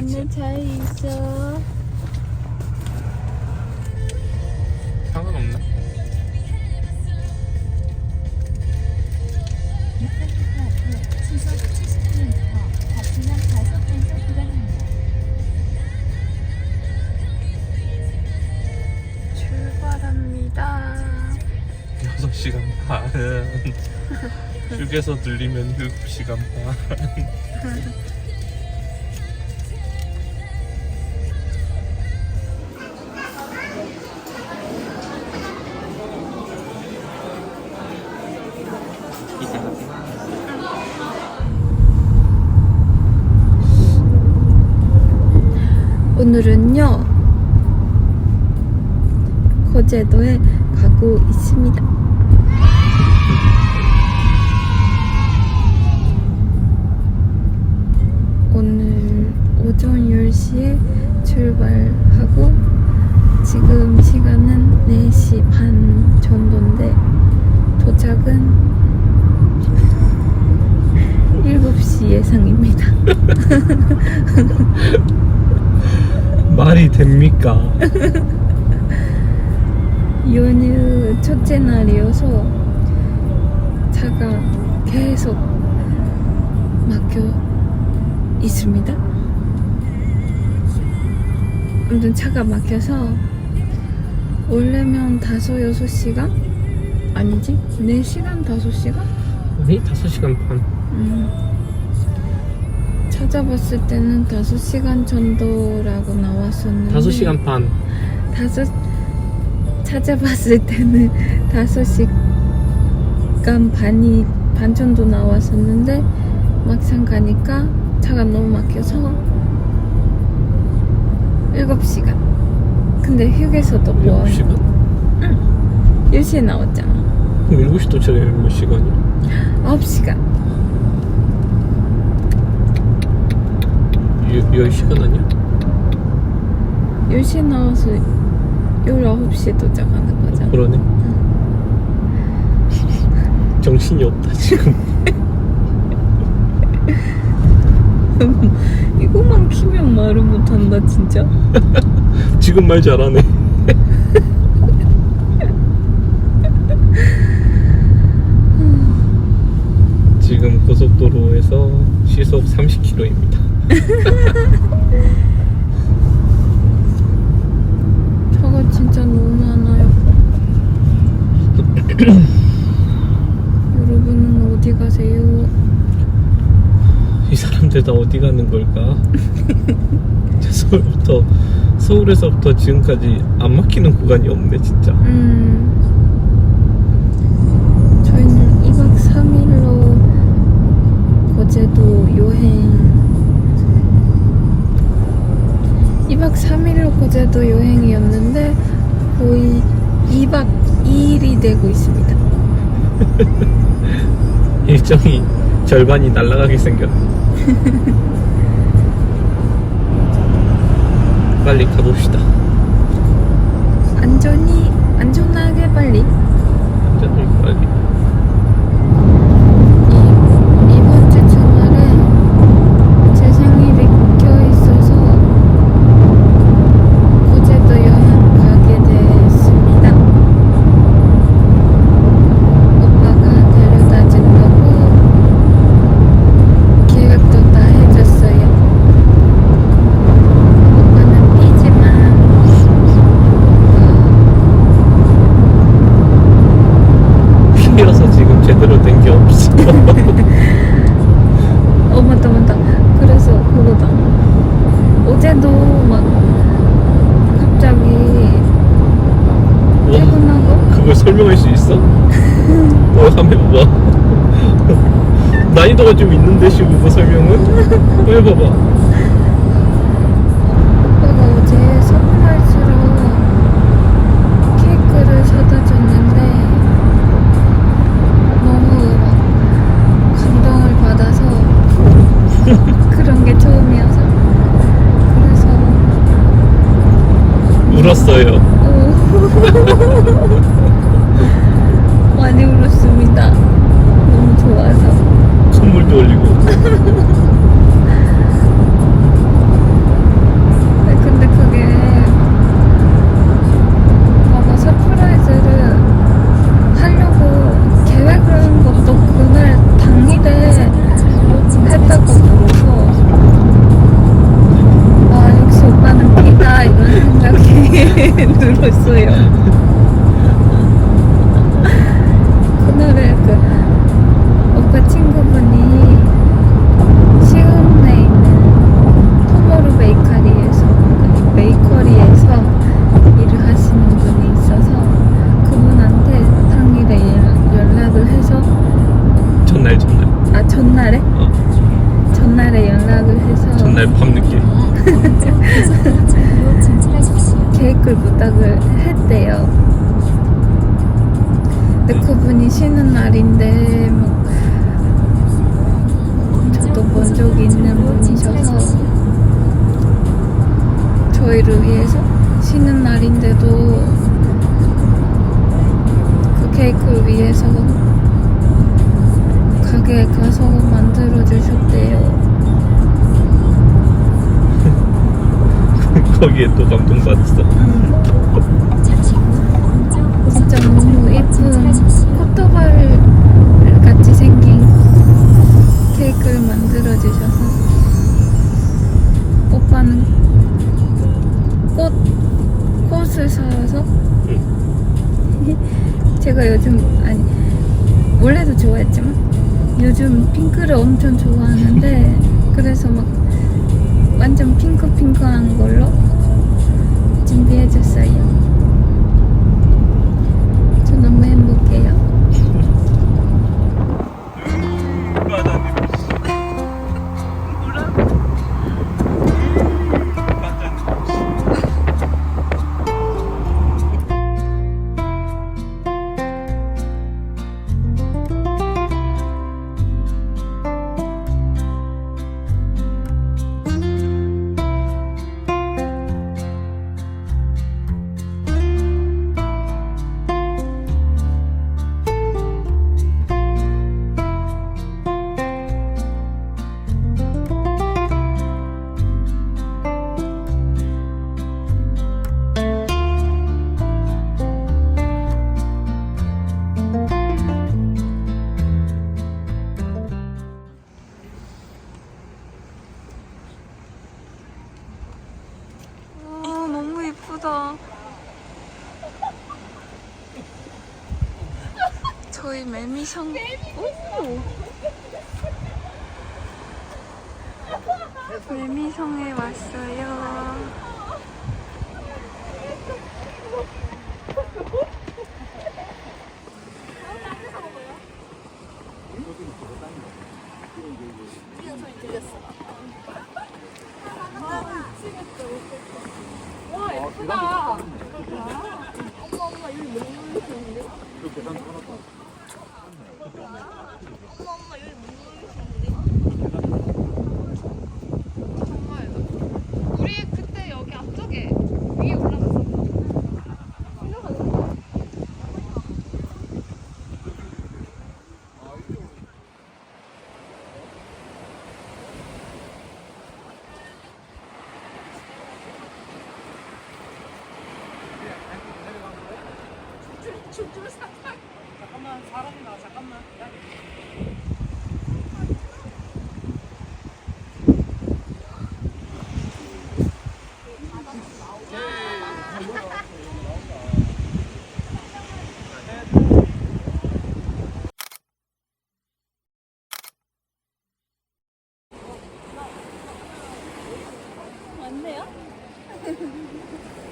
오늘 잘 있어. 상관없나? 600m 앞으로 시속 70km 박진영 과속 단속 구간입니다. 출발합니다. 6시간 반 휴게소 들리면 7시간 반 오늘은요 거제도에 가고 있습니다. 오늘 오전 10시에 출발하고 지금 시간은 4시 반 정도인데 도착은 7시 예상입니다. 됩니까? 연휴 첫째 날이어서 차가 계속 막혀 있습니다. 아무튼 차가 막혀서 원래면 다섯 여섯 시간 아니지 네 시간 다섯 시간 아니 5시간 반 음. 찾아봤을 때는 다섯 시간 정도라고 나왔었는데 5시간 반 다섯 찾아봤을 때는 다섯 시간 반이 반 정도 나왔었는데 막상 가니까 차가 너무 막혀서 일곱 시간. 근데 휴게소도 뭐 7시간? 10시에 나왔잖아. 그럼 7시 도착하면 몇 시간이야? 9시간. 10시간 아니야? 10시에 나와서 19시에 도착하는 거잖아. 그러네 정신이 없다 지금 이것만 키면 말을 못한다 진짜. 지금 말 잘하네 지금 고속도로에서 시속 30km입니다 차가 진짜 너무 많아요. 여러분은 어디 가세요? 이 사람들 다 어디 가는 걸까? 저 서울부터 서울에서부터 지금까지 안 막히는 구간이 없네 진짜 음, 저희는 2박 3일로 거제도 여행 2박 3일로 거제도 여행이었는데 거의 2박 2일이 되고 있습니다. 일정이 절반이 날아가게 생겼네 빨리 가봅시다. 안전히 안전하게 빨리 완전히 빨리 이, 이번 주 주말에 제 생일이 껴있어서 거제도 여행 가게 됐습니다. 오빠가 데려다 준다고 계획도 다 해줬어요. 오빠는 삐지만 힘들어서 지금 제대로 된 게 없어 어 맞다 맞다 그래서 그거다 어제도 막 갑자기 와, 퇴근하고 그걸 설명할 수 있어? 뭐 한번 해봐봐 난이도가 좀 있는데 시 그거 설명은? 한번 해봐봐. 오빠가 어제 서프라이즈로 케이크를 사다 줬는데 너무 막 감동을 받아서 그런 게 처음이어서 그래서 울었어요 밤늦게 도로 진출하십시오. 케이크를 부탁을 했대요. 근데 그분이 쉬는 날인데 뭐 저도 본 적이 있는 분이셔서. 저희를 위해서 쉬는 날인데도 그 케이크를 위해서 가게에 가서 만들어 주셨대요. 거기에 또 감동받았어 진짜 너무 예쁜. 꽃다발 같이 생긴 케이크를 만들어 주셔서 오빠는 꽃 꽃을 사서 제가 요즘 아니 원래도 좋아했지만 요즘 핑크를 엄청 좋아하는데 그래서 막 완전 핑크핑크한 걸로 준비해 줬어요. 저 너무 행복해요. 오! 매미성에 왔어요. 맞네요?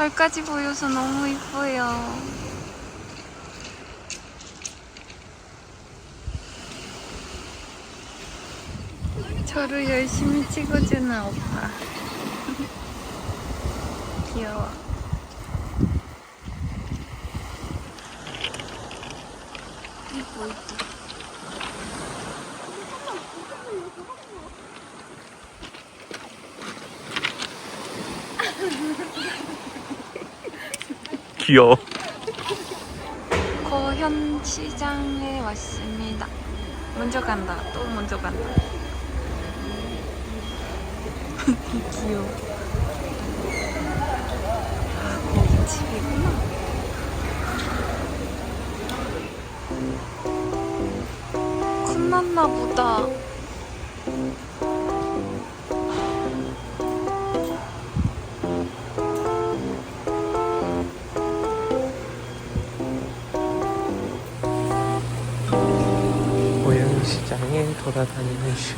달까지 보여서 너무 이뻐요. 저를 열심히 찍어주는 오빠. 귀여워. 이뻐, 이뻐. 귀여워 거현 시장에 왔습니다. 먼저 간다. 또 먼저 간다. 귀여워. 거기 집이구나. 끝났나 보다. 시장에 돌아다니는 슈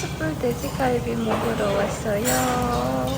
숯불 돼지갈비 먹으러 왔어요.